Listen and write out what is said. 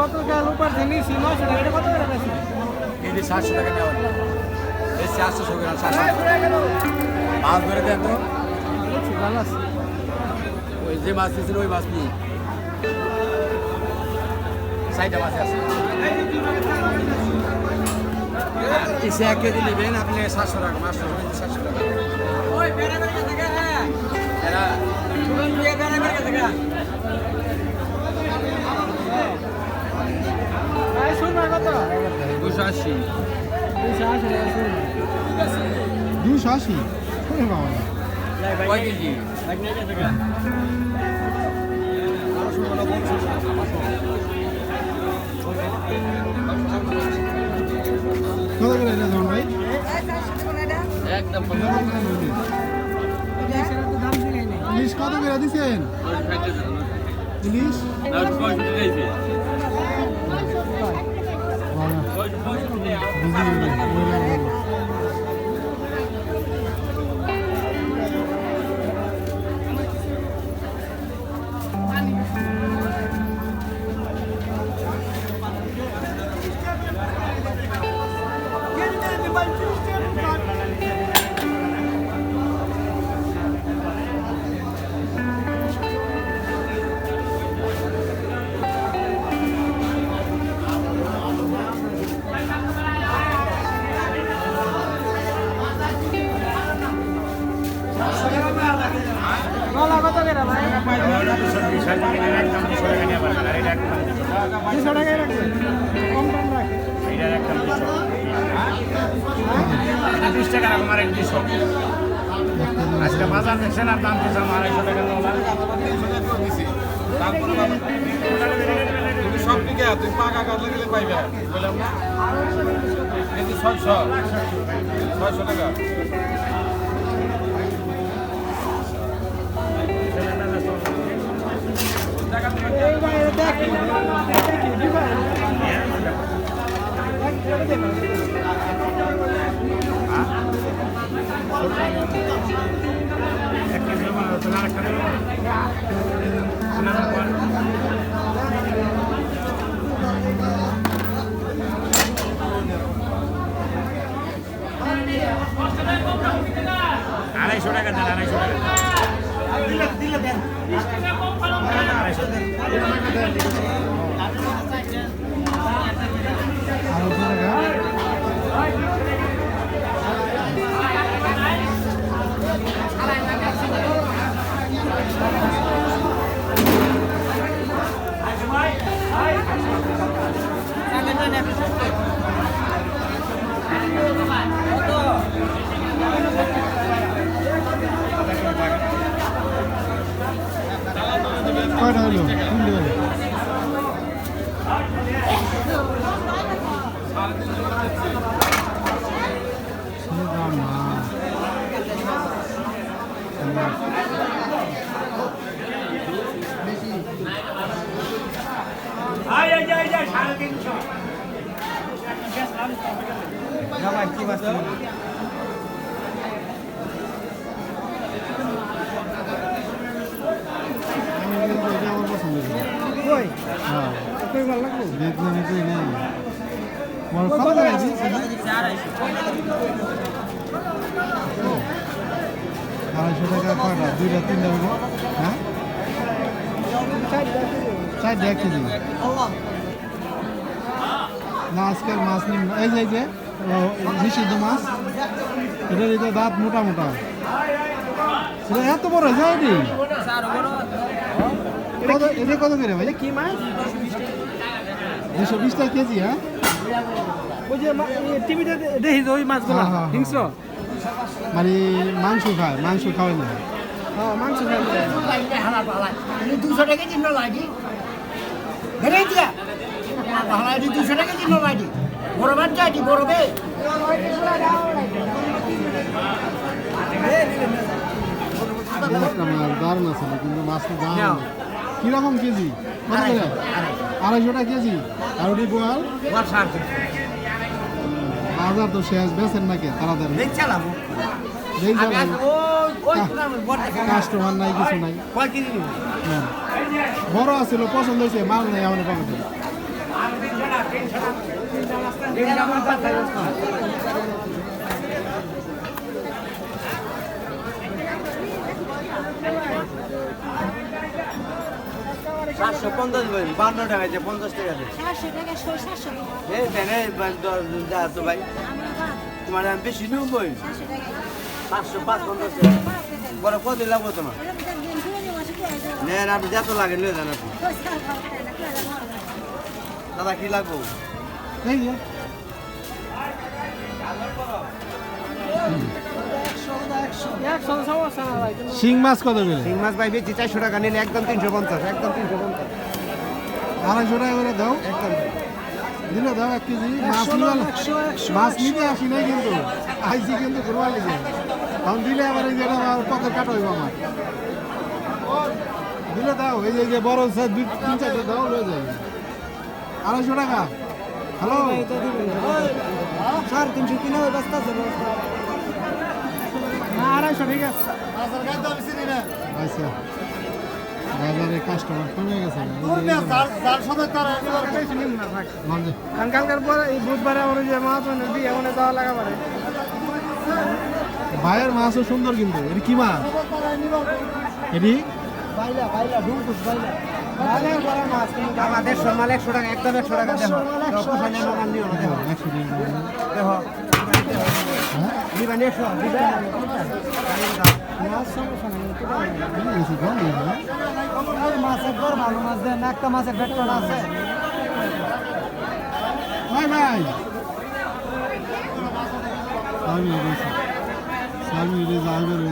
গতকাল উপর নিয়েছি নশো টাকা এটা কত বেশি এই যে সাতশো টাকা নেওয়া এই চারশো ছশো গ্রাম সাতশো মাছ ধরে দেন তো। আছে ওই যে মাছ দিয়েছিল ওই মাছ নিয়ে। সাইডটা মাছ আছে। এসে এক কেজি নেবেন আপনি সাতশো টাকা টাকা সাতশো টাকা। দুশো আশি। দুইশো আশি? টাকা সুরমা দুশো আশি কয় কেজি? কত করে এটা ভাই? একদম কত করে দিছেন? ইলিশ? বাবা, গলা কত করে ভাই দুশো আজকে বাজার দেখছেন আর দাম দিচ্ছেন আড়াইশো টাকা সব দিকে তুই পাকা কাটলে গেলে পাইবে বললাম না টাকা আড়াইশো টাকা দেন আড়াইশো টাকা কয়টা হলো তিনটে হলো সে দাম না আমার পছন্দ ছিল কই? হ্যাঁ। কই ভালো এটাই কত আছে আড়াইশো টাকা কয়টা? দুইটা তিনটা হলো হ্যাঁ? চারটা এক কেজি। না আজকের মাছ নিম। এই যে যে নিষিদ্ধ মাছ। এটার এটা দাঁত মোটা মোটা। সেটা এত বড় যায় কত এটা কত করে ভাই? কি মাছ দুশো বিশ টাকা কেজি হ্যাঁ? ওই যে টিভিতে দেখি ওই মাছগুলো। হ্যাঁ, হ্যাঁ, হ্যাঁ। হিংস্র? মানে মাংস খায় মাংস খাওয়াই না। হ্যাঁ মাংস খাই দুশো টাকা দিন লাগি ধরে দিয়া ভাড়া দি দুশো টাকা দিন লাগি বড় বাদ যাই বড় বে দারুণ আছে কিন্তু মাছটা দাম কীরকম কেজি? আড়াইশো। টাকা কেজি? আর ওটি বোয়াল? বাজার তো শেষ বেছেন নাকি তাড়াতাড়ি? বড় কাস্টমার নাই কিছু নাই। নিবো? বড় আছিল পছন্দ হয়েছে মাল নেই আমার পকেটে। সাতশো পঞ্চাশ বলেন বান্ন টাকা যে পঞ্চাশ টাকা সাতশো সাতশো এই যা তো ভাই। তোমার আমি বেশি নেবই সাতশো টাকা। পাঁচশো পাঁচ পঞ্চাশ টাকা। বড় কত লাগবো তোমার? নেন আপনি যত লাগে নিয়ে যান আপনি। দাদা কি লাগবো? শিং মাছ কত করে শিং মাছ ভাই বেশি চারশো টাকা নিলে একদম তিনশো পঞ্চাশ একদম তিনশো পঞ্চাশ। আড়াইশো টাকা করে দাও। একদম। দিলে দাও এক কেজি। মাছ নিলে মাছ নিতে আসি নাই কিন্তু। আইসি কিন্তু ঘুরবা লেগে। তখন দিলে আবার এই যে পকেট কাটা হইব আমার। দিলে দাও এই যে- বড় সাইজ দুই তিন চারটে দাও হয়ে যায় আড়াইশো টাকা। হ্যালো? সাড়ে তিনশো কিনে ব্যস্ত আছে আড়াইশো ঠিক আছে। আচ্ছা। বাজারে কাস্টমার কমে গেছে। কারণ কালকার পরে এই বুধবারে আমার যে মাছ মানে বিয়ে ওখানে যাওয়া লাগা পারে। ভাইয়ের মাছও সুন্দর কিন্তু। এটি কি মাছ? এটি? বাইলা বাইলা ডুমকুস বাইলা। আমাদের সম্মাল একশো টাকা একদম একশো টাকা। দেখো দেখো একশো টাকা দেখো হ্যাঁ দিবেন একশো দিবেন মাছ সমস্যা নেই কিন্তু এই গেছি, কম গেছি, না? এই মাছ একবার ভালো মাছ দেন একটা মাছের পেট আছে ভাই আমি আমি যাইবেন